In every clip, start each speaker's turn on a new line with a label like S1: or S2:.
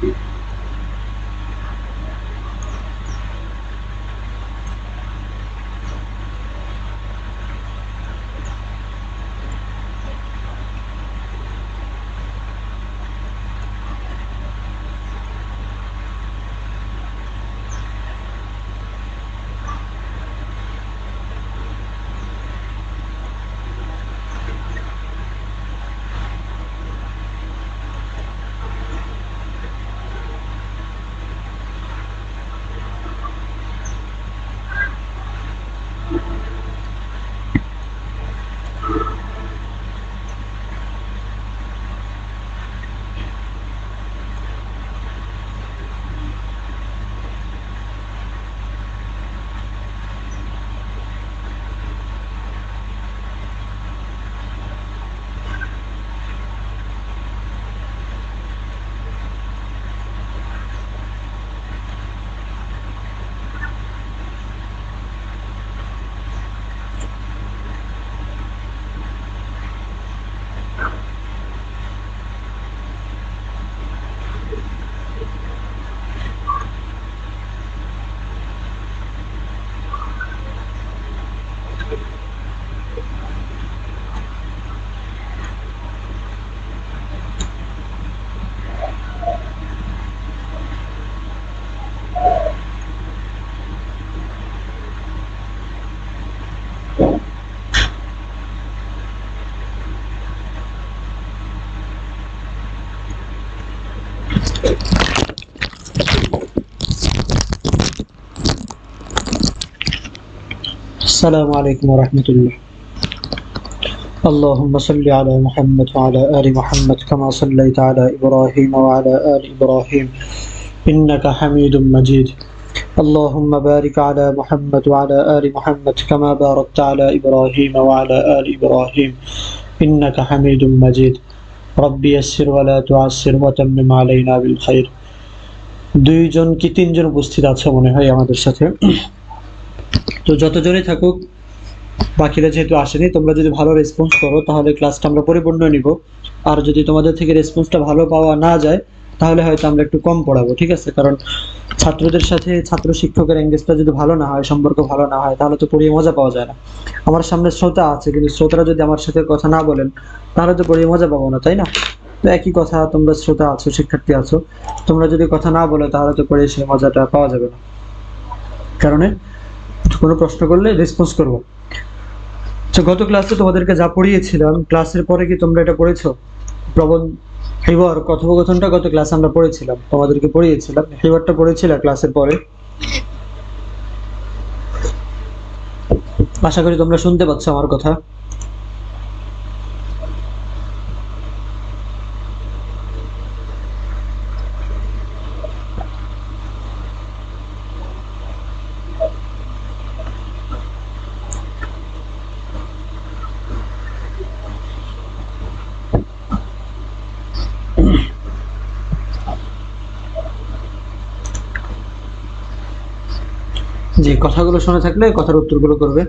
S1: Thank you. السلام عليكم ورحمة الله اللهم صل على محمد وعلى آل محمد كما صليت على إبراهيم وعلى آل إبراهيم إنك حميد مجيد اللهم بارك على محمد وعلى آل محمد كما باركت على إبراهيم وعلى آل إبراهيم إنك حميد مجيد ربي يسر ولا تعسر وتمم علينا بالخير দুইজন কি তিনজন উপস্থিত আছে মনে হয় আমাদের সাথে তো যতজনই থাকুক, বাকিরা যেহেতু আসেনি, তোমরা যদি ভালো রেসপন্স করো, তাহলে ক্লাসটা আমরা পরিপূর্ণ নিব। আর যদি তোমাদের থেকে রেসপন্সটা ভালো পাওয়া না যায়, তাহলে হয়তো আমরা একটু কম পড়াবো, ঠিক আছে? কারণ ছাত্রদের সাথে ছাত্র শিক্ষকের এঙ্গেজটা যদি ভালো না হয়, সম্পর্ক ভালো না হয়, তাহলে তো পড়িয়ে মজা পাওয়া যায় না। আমার সামনে শ্রোতা আছে, কিন্তু শ্রোতারা যদি আমার সাথে কথা না বলেন, তাহলে তো পড়িয়ে মজা পাবো না, তাই না? তো একই কথা, তোমরা শ্রোতা আছো, শিক্ষার্থী আছো, তোমরা যদি কথা না বলো, তাহলে তো পড়ে সেই মজাটা পাওয়া যাবে না। কারণে কোনো প্রশ্ন করলে রেসপন্স করব। তো গত ক্লাসে তোমাদেরকে যা পড়িয়েছিলাম ক্লাসের পরে কি তোমরা এটা পড়েছো? প্রবল হেবার, কথোপকথনটা গত ক্লাসে আমরা পড়েছিলাম, তোমাদেরকে পড়িয়েছিলাম। হেবারটা পড়েছিলাম ক্লাসের পরে। আশা করি তোমরা শুনতে পাচ্ছ আমার কথা। কথাগুলো শুনে থাকলে কথার উত্তরগুলো করবে।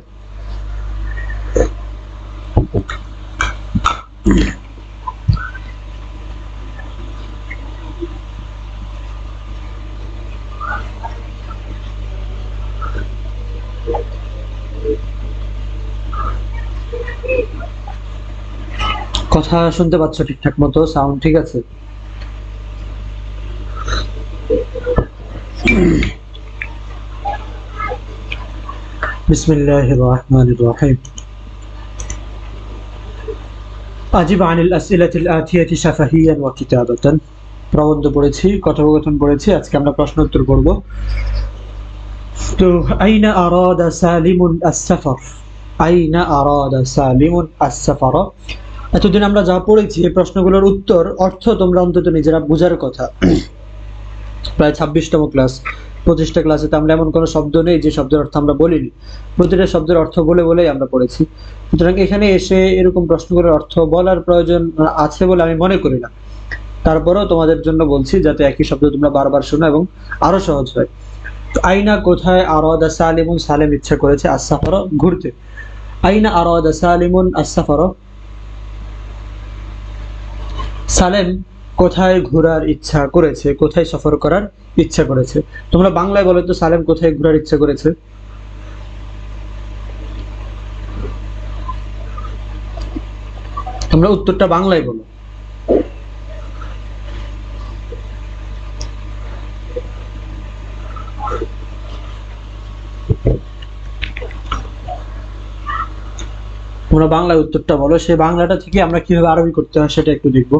S1: কথা শুনতে পাচ্ছ ঠিকঠাক মতো সাউন্ড ঠিক আছে? بسم الله الرحمن الرحيم أجب عن الأسئلة الآتية شفهيا وكتابة প্রবন্ধ পড়েছি কথোপকথন পড়েছি আজকে আমরা প্রশ্ন উত্তর করব তো আইনা আরাদা সালিমুন আস-সাফার আইনা আরাদা সালিমুন আস-সাফার এতদিন আমরা যা পড়েছি এই প্রশ্নগুলোর উত্তর অর্থ তোমরা অন্তত নিজেরা বোঝার কথা প্রায় ছাব্বিশতম ক্লাস প্রতিষ্ঠা ক্লাসে তো আমরা এমন কোনো শব্দ নেই যে শব্দের অর্থ আমরা বলিনি। প্রতিটা শব্দের অর্থ বলে বলেই আমরা পড়েছি। সুতরাং এখানে এসে এরকম প্রশ্ন করে অর্থ বলার প্রয়োজন আছে বলে আমি মনে করি না। তারপরেও তোমাদের জন্য বলছি যাতে একই শব্দ তোমরা বারবার শোনো এবং আরও সহজ হয়। আইনা কোথায় আরদা সালিমুন, সালেম ইচ্ছা করেছে আসা ফর ঘুরতে। আইনা আরদা সালিমুন আসাফার সালেম কোথায় ঘোরার ইচ্ছা করেছে, কোথায় সফর করার ইচ্ছা করেছে? তোমরা বাংলায় বলো তো, সালেম কোথায় ঘোরার ইচ্ছা করেছে? তোমরা উত্তরটা বাংলায় বলো। তোমরা বাংলায় উত্তরটা বলো সেই বাংলাটা থেকে আমরা কীভাবে আরবি করতে হয় সেটা একটু দেখব।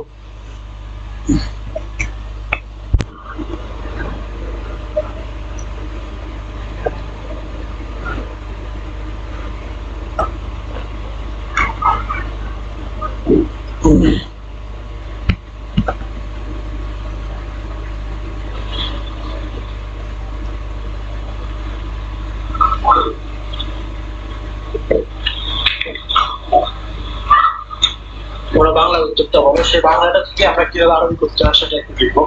S1: তোমরা উত্তরটা সেই বাংলাটা থেকে আমরা কীভাবে আরবি করতে হয় সেটা একটু দেখব।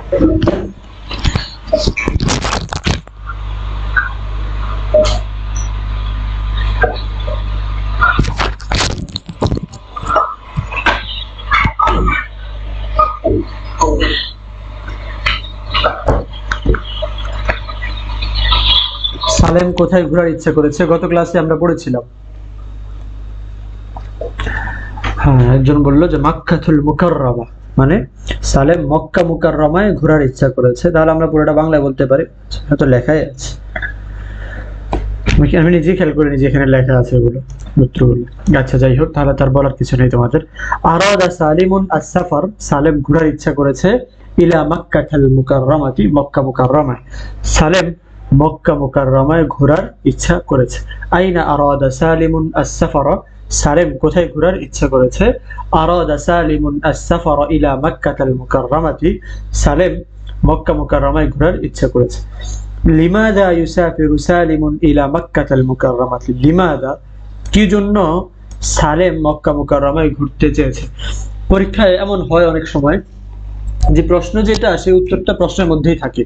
S1: সালেম কোথায় ঘোরার ইচ্ছা করেছে? গত ক্লাসে আমরা পড়েছিলাম। হ্যাঁ একজন বলল যে মাক্কাতুল মুকাররমা। মানে সালেম মক্কা মুকাররমায় ঘোরার ইচ্ছা করেছে। তাহলে আমরা পুরোটা বাংলায় বলতে পারি। তো লেখাই আছে। আমি নিজেই খেয়াল করিনি যে এখানে লেখা আছে এগুলো উত্তরগুলো আচ্ছা যাই হোক, তাহলে তার বলার কিছু নেই তোমাদের। আরাদা সালিমুন আস-সাফার, সালেম ঘোরার ইচ্ছা করেছে ইলা মক্কা মাক্কাতুল মুকাররমাতি, মক্কা মুকাররমায়। সালেম মক্কা মুকাররমায় ঘোরার ইচ্ছা করেছে। আইনা আরাদা সালিমুন আস-সাফারা সালেম কোথায় ঘোরার ইচ্ছা করেছে? আরাদা সালিমুন মুকাররমাতি। সালেম মক্কা মুকাররমায় ইচ্ছা করেছে। লিমাদা ইউসাফিরু সালিমুন ইলা মুকাররমাতি। লিমাদা? কি জন্য সালেম মক্কা মুকাররমায় ঘুরতে চেয়েছে? পরীক্ষায় এমন হয় অনেক সময় যে প্রশ্ন যেটা সেই উত্তরটা প্রশ্নের মধ্যেই থাকে।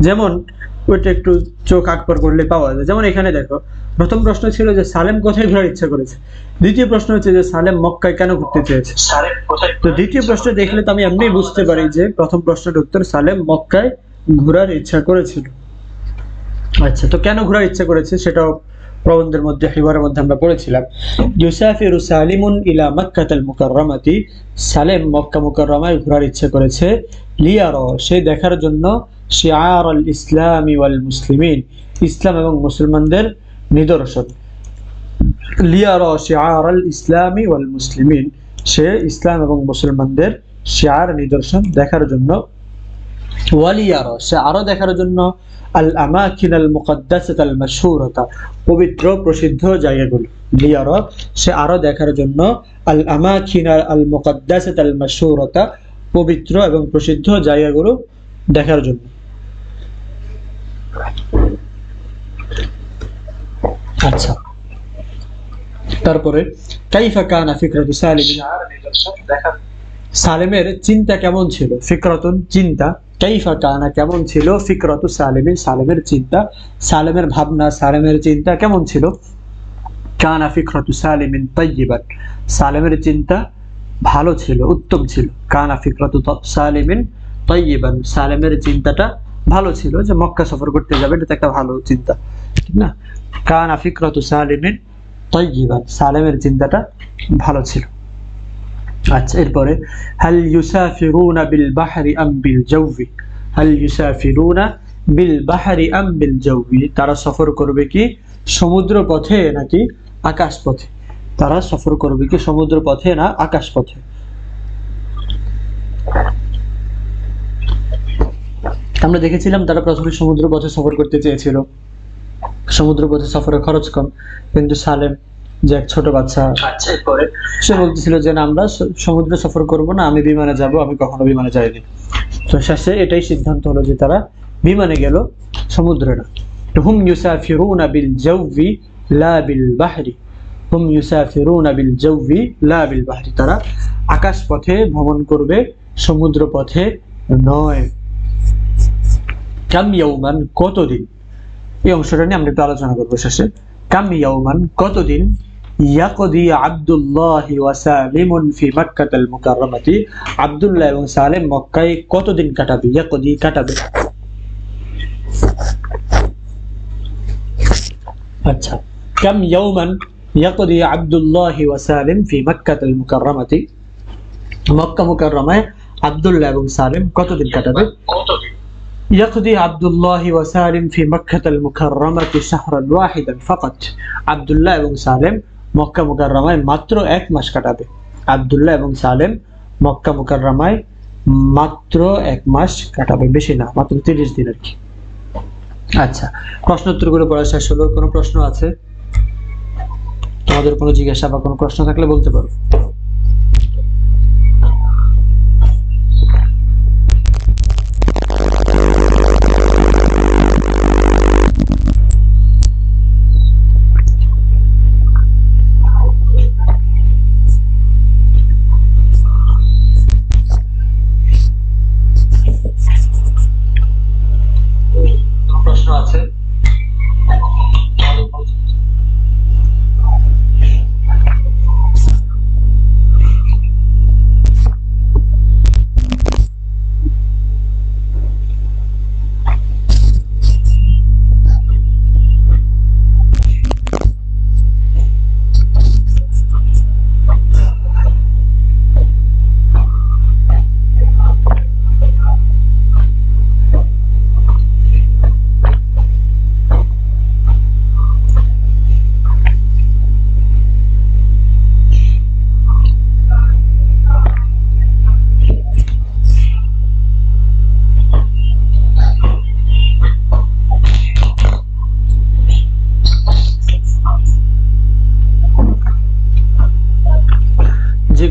S1: যেমন ওইটা একটু চোখ আকবর করলে পাওয়া যায়। যেমন এখানে দেখো প্রথম প্রশ্ন ছিল যে সালেম কোথায় ঘোরার ইচ্ছা করেছে? দ্বিতীয় প্রশ্ন হচ্ছে যে সালেম মক্কায় কেন ঘুরতে চেয়েছে? তো দ্বিতীয় প্রশ্ন দেখলে তো আমি এমনি বুঝতে পারি যে প্রথম প্রশ্নের উত্তর সালেম মক্কায় ঘোরার ইচ্ছা করেছিল। আচ্ছা তো কেন ঘোরার ইচ্ছা করেছে সেটাও প্রবন্ধের মধ্যে হিবারের মধ্যে আমরা পড়েছিলাম। ইউসাফিরু সালিমুন ইলা মক্কাতাল মুকাররমাতি। সালেম মক্কা মুকাররমায় ঘোরার ইচ্ছা করেছে। লিয়ার সে দেখার জন্য শিআর আল ইসলামি ওয়াল মুসলিমিন। ইসলাম এবং মুসলমানদের নিদর্শন। লিয়ার শিআর আল ইসলামি ওয়াল মুসলিমিন। সে ইসলাম এবং মুসলমানদের শিয়ার নিদর্শন দেখার জন্য। ওয়ালিয়ার, সে আরও দেখার জন্য। আল আমাকিন আল মুকদ্দাসাত আল মাশহুরাতা, পবিত্র প্রসিদ্ধ জায়গাগুলো। লিয়ার, সে আরও দেখার জন্য। আল আমাকিন আল মুকদ্দাসাত আল মাশহুরাতা, পবিত্র এবং প্রসিদ্ধ জায়গাগুলো দেখার জন্য। আচ্ছা। তারপরে, কাইফা কানা
S2: দেখা
S1: সালেমের চিন্তা কেমন ছিল? ফিকরাতুন চিন্তা। কাইফা কানা কেমন ছিল? সালেমিন সালেমের চিন্তা। সালেমের ভাবনা, সালেমের চিন্তা কেমন ছিল? কানা ফিকরাতু সালিমিন সালেমের চিন্তা ভালো ছিল, উত্তম ছিল। কানা ফিকরাতু ত- সালিমিন তাইয়িবান সালেমের চিন্তাটা ভালো ছিল যে মক্কা সফর করতে যাবে, এটা একটা ভালো চিন্তা, ঠিক না? কানা ফিকরাতু সালিমিন তাইয়িবান সালেমের চিন্তাটা ভালো ছিল। আচ্ছা এরপরে, হাল ইউসাফিরুনা বিল বাহরি আম বিল জাওয়ি হাল ইউসাফিরুনা বিল বাহারি আম বিল জাওয়ি তারা সফর করবে কি সমুদ্র পথে নাকি আকাশ পথে তারা সফর করবে কি সমুদ্র পথে না আকাশ পথে আমরা দেখেছিলাম তারা প্রথমে সমুদ্র পথে সফর করতে চেয়েছিল। সমুদ্র পথে সফরের খরচ কম। কিন্তু সালেম যে এক ছোট বাচ্চা
S2: আচ্ছা
S1: সে বলতেছিল যে না আমরা সমুদ্রে সফর করব না আমি বিমানে যাব আমি কখনো বিমানে যাইনি। তো শেষে এটাই সিদ্ধান্ত হলো যে তারা বিমানে গেল সমুদ্রে না। হুম ইউসাফিরুনা বিল জাওয়ি লা বিল বাহরি। হুম ইউসাফিরুনা বিল জাওয়ি লা বিল বাহরি। তারা আকাশ পথে ভ্রমণ করবে সমুদ্র পথে নয়। কাম ইয়াউমান কতদিন? এই অংশটা নিয়ে আমরা একটু আলোচনা করব শেষে। কাম ইয়াউমান কতদিন? ইয়াকদি আব্দুল্লাহ ওয়া সালিমুন ফি মাক্কাতাল মুকাররামাতি। আব্দুল্লাহ এবং সালেম মক্কায় কতদিন কাটাবে? ইয়াকদি কাটাবে। আচ্ছা কাম ইয়াওমান ইয়াকদি আব্দুল্লাহ ওয়া সালিম ফি মাক্কাতাল মুকাররামাতি। মক্কা মুকাররমায় আব্দুল্লাহ এবং সালেম কতদিন কাটাবে? يقضي عبد الله وسالم في مكة المكرمة شهرا واحدا فقط عبد الله এবং সালেম মক্কা মুকাররমায় মাত্র এক মাস কাটাবে আব্দুল্লাহ এবং সালেম মক্কা মুকাররমায় মাত্র এক মাস কাটাবে বেশি না মাত্র তিরিশ দিন আর কি আচ্ছা প্রশ্ন উত্তরগুলো পড়া শেষ হলো কোনো প্রশ্ন আছে তোমাদের কোনো জিজ্ঞাসা বা কোনো প্রশ্ন থাকলে বলতে পারো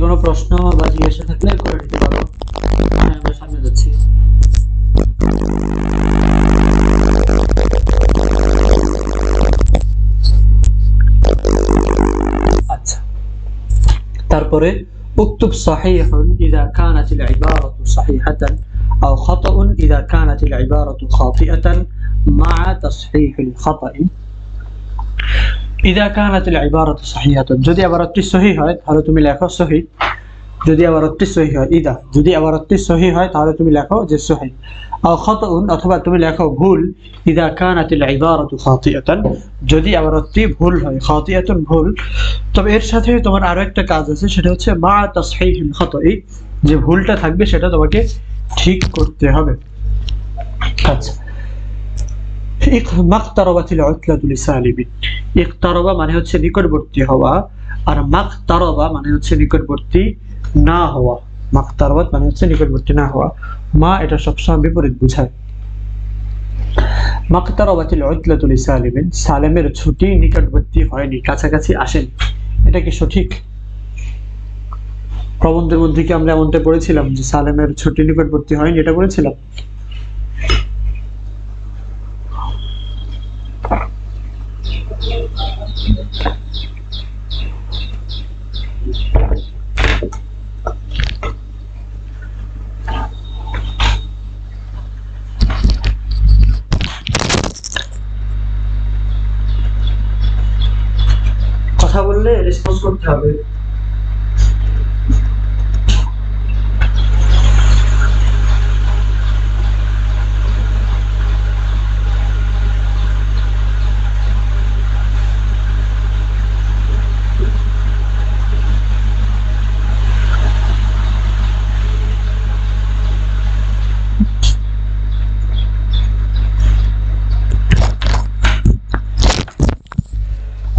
S1: কোনো প্রশ্ন বা জিজ্ঞাসা থাকলে করে নিতে পারো হ্যাঁ আমরা সামনে যাচ্ছি আচ্ছা তারপরে اكتب صحيح إذا كانت العبارة صحيحة أو خطأ إذا كانت العبارة خاطئة مع تصحيح الخطأ ইদা কানাতুল ইবারত সাহিহাতুন। যদি আবারতটি সহি হয়, তাহলে তুমি লেখো সহি। যদি আবারতটি সহি হয়, ইদা। যদি আবারতটি সহি হয়, তাহলে তুমি লেখো যে সহি। আও খাতাউন, অথবা তুমি লেখো ভুল, ইদা কানাতুল ইবারতু খাতিয়াতান। যদি আবারতটি ভুল হয়, খাতিয়াতুন ভুল, তবে এর সাথে তোমার আরও একটা কাজ আছে, সেটা হচ্ছে মা তাসহিহিল খাতাই। যে ভুলটা থাকবে, সেটা তোমাকে ঠিক করতে হবে। আচ্ছা। মাকতারবাতিল উতলাতুল সালিবিন ইকতারবা মানে হচ্ছে নিকটবর্তী হওয়া, আর মাকতারবা মানে হচ্ছে নিকটবর্তী না হওয়া। মাকতারবাত মানে হচ্ছে নিকটবর্তী না হওয়া। মা এটা সবসময় বিপরীত বোঝায়। মাকতারবাতিল উতলাতুল সালিবিন সালেমের ছুটি নিকটবর্তী হয়নি, কাছাকাছি আসেন। এটা কি সঠিক? প্রবন্ধের মধ্যে কি আমরা এমনটা পড়েছিলাম যে সালেমের ছুটি নিকটবর্তী হয়নি, এটা বলেছিলাম কথা বললে রেসপন্স করতে হবে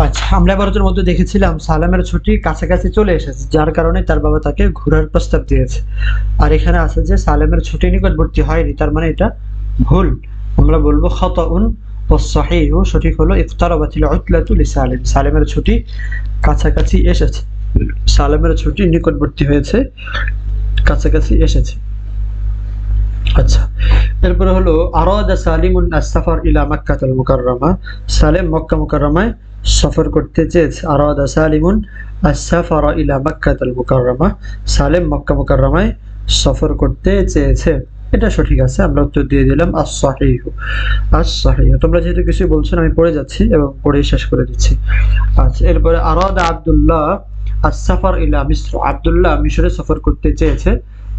S1: আচ্ছা আমরা ভারতের মধ্যে দেখেছিলাম সালামের ছুটি কাছাকাছি চলে এসেছে, যার কারণে তার বাবা তাকে ঘোরার প্রস্তাব দিয়েছে। আর এখানে আছে যে সালেমের ছুটি নিকটবর্তী হয়নি, তার মানে এটা ভুল। আমরা বলব খতউন ও সঠিক হলো ইফতারাবাতিল উতলাতু লিসালিম সালেমের ছুটি কাছাকাছি এসেছে। সালেমের ছুটি নিকটবর্তী হয়েছে, কাছাকাছি এসেছে। আচ্ছা এরপরে হলো আরাদা সালিমুন আস-সাফার ইলা মাক্কাতুল মুকাররমা। সালেম মক্কা মুকাররমায় সফর করতে চেয়েছে। আরাদা সালিমুন আস-সাফার ইলা মাক্কাতুল মুকাররমা সালেম মক্কা মুকাররমায় সফর করতে চেয়েছে। এটা সঠিক আছে, আমরা উত্তর দিয়ে দিলাম আস-সাহিহু। আস-সাহিহু, তোমরা যেহেতু কিছু বলছো আমি পড়ে যাচ্ছি এবং পড়ে শেষ করে দিচ্ছি। আচ্ছা এরপরে আরাদা আব্দুল্লাহ আস-সাফার ইলা মিসর। আব্দুল্লাহ মিশরে সফর করতে চেয়েছে।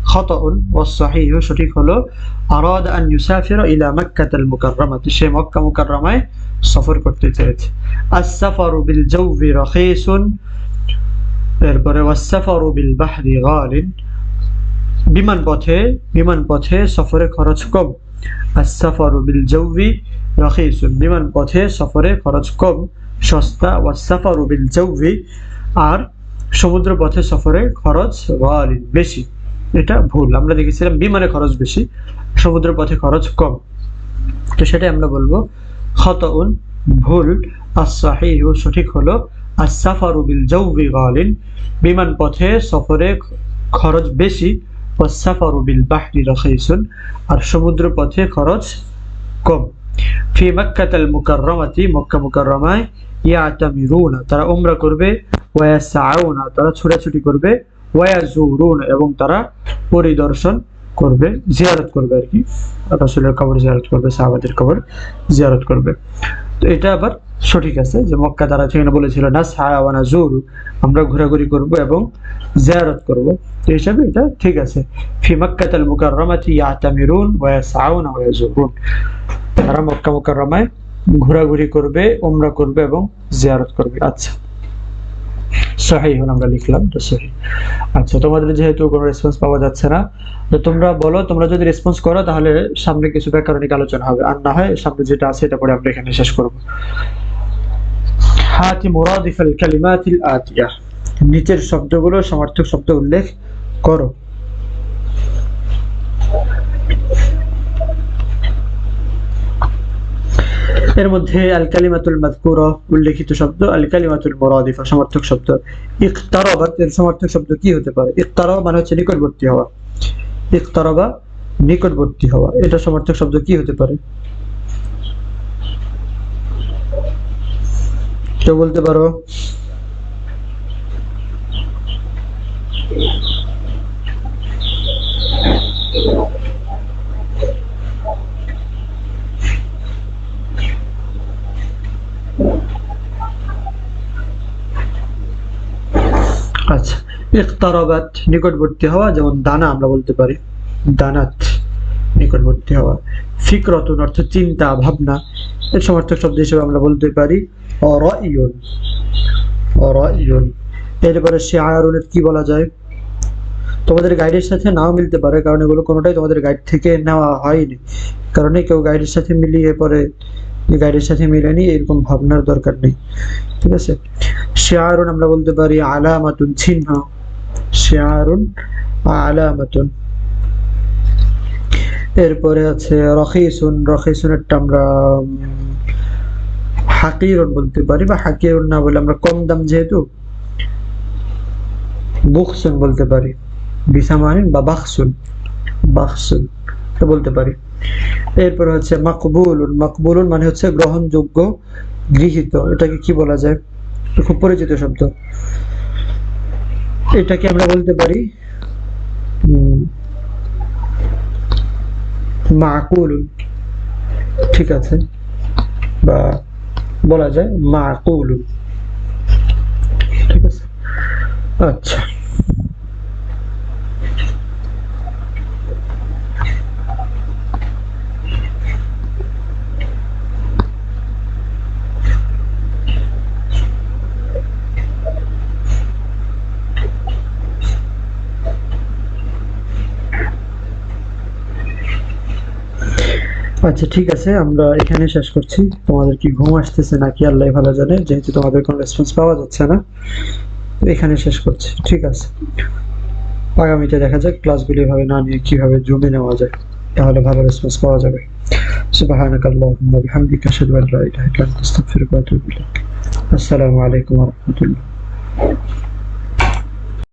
S1: খাতাউন ওয়াস-সাহিহু সঠিক হলো, আরাদা আন ইউসাফিরা ইলা মক্কাতাল মুকাররামাহ সে মক্কা মুকাররমায় সফর করতে চেয়েছে। আস-সাফারু বিল জাওবি রাখিসুন, এরপরে ওয়াস-সাফারু বিল বাহরি গালিন। বিমান পথে বিমান পথে সফরে খরচ কম। আস-সাফারু বিল জাওবি রাখিসুন বিমান পথে সফরে খরচ কম। সস্তা, ওয়াস-সাফারু বিল জাওবি আর সমুদ্র পথে সফরে খরচ গালিন বেশি। এটা ভুল। আমরা দেখেছিলাম বিমানে খরচ বেশি সমুদ্র পথে খরচ কম। তো সেটাই আমরা বলব, খতউন ভুল আস-সাহিহু সঠিক হলো আস-সাফারু বিল জাওবি গালিন, বিমান পথে সফরে খরচ বেশি ওয়াস-সাফারু বিল বাহরি রাখিসুন, আর সমুদ্র পথে খরচ কম। ফি মক্কাতাল মুকাররমাতি, মক্কা মুকাররমায় ইয়াতামিরুনা, তারা উমরা করবে ওয়ায়াসাউনা তারা ছোটাছুটি করবে ওয়ায়াজুরুন এবং তারা পরিদর্শন করবে, জিয়ারত করবে আর কি। রাসূলের কবর জিয়ারত করবে, সাহাবাদের কবর জিয়ারত করবে। তো এটা আবার সঠিক আছে যে মক্কা তারা সেখানে বলেছিল না সাহাওয়ানা জুরু আমরা ঘোরাঘুরি করব এবং জিয়ারত করব। তো হিসাবে এটা ঠিক আছে। ফি মক্কা মক্কাতাল মুকাররমাতি ইয়াতামিরুন ওয়া ইয়াসআউনা ওয়া ইয়াজুরুন তারা মক্কা মুকাররমায় ঘোরাঘুরি করবে, উমরা করবে এবং জিয়ারত করবে। আচ্ছা। সহি হল, আমরা লিখলাম তো সহি। আচ্ছা তোমাদের যেহেতু কোনো রেসপন্স পাওয়া যাচ্ছে না, তো তোমরা বলো, তোমরা যদি রেসপন্স করো, তাহলে সামনে কিছু ব্যাকরণিক আলোচনা হবে। আর না হয় সামনে যেটা আছে, এটা পরে আমরা এখানে শেষ করব। হাতি মুরাদিফ আল কালিমাতিল আতিয়া। নিচের শব্দগুলো সমার্থক শব্দ উল্লেখ করো। এর মধ্যে আল কালিমাতুল মাযকুরা, উল্লেখিত শব্দ আল কালিমাতুল মুরাদিফা, সমর্থক শব্দ। ইকতারাবাত এর সমর্থক শব্দ কি হতে পারে? ইকতারাবা মানে হচ্ছে নিকটবর্তী হওয়া। ইকতারাবা, নিকটবর্তী হওয়া। এটা সমর্থক শব্দ কি হতে পারে? কেউ বলতে পারো? আচ্ছা ইকতারাবাত, নিকটবর্তী হওয়া, যেমন দানা আমরা বলতে পারি, দানাত নিকটবর্তী হওয়া। ফিকরতুন অর্থ চিন্তা, ভাবনা। এর সমর্থক শব্দ হিসেবে আমরা বলতে পারি অরাইয়ুন। অরাইয়ুন। এরপরে শিআরুনের কি বলা যায়? তোমাদের গাইডের সাথে নাও মিলতে পারে, কারণ এগুলো কোনোটাই তোমাদের গাইড থেকে নেওয়া হয়নি। কারণে কেউ গাইডের সাথে মিলিয়ে পরে গাইডের সাথে মিলেনি, এরকম ভাবনার দরকার নেই। ঠিক আছে? শিয়ারুন আমরা বলতে পারি আলামাতুন, চিহ্ন। শিয়ারুন আলামাতুন। এরপরে আছে রখিসুন। রখিসুনেরটা আমরা হাকিরুন বলতে পারি বা হাকিরুন না বলে আমরা কম দাম যেহেতু বুকসুন বলতে পারি। বিসামানিন বা বাকসুন বাকসুন বলতে পারি। এরপর হচ্ছে মাকবুলুন। মাকবুলুন মানে হচ্ছে গ্রহণযোগ্য গৃহীত। এটাকে কি বলা যায়? খুব পরিচিত শব্দ। এটাকে আমরা বলতে পারি মাকুল ঠিক আছে? বা বলা যায় মাকুল ঠিক আছে? আচ্ছা। আচ্ছা ঠিক আছে আমরা এখানে শেষ করছি তোমাদের কি ঘুম আসতেছে নাকি আল্লাহ ভালো জানে যেহেতু তোমাদের কোনো রেসপন্স পাওয়া যাচ্ছে না এখানে শেষ করছি ঠিক আছে আগামীতে দেখা যাক ক্লাসগুলো এভাবে না নিয়ে কিভাবে জমে নেওয়া যায় তাহলে ভালো রেসপন্স পাওয়া যাবে سبحانك اللهم وبحمدك اشهد ان لا اله الا انت استغفرك واتوب اليك السلام عليكم ورحمه الله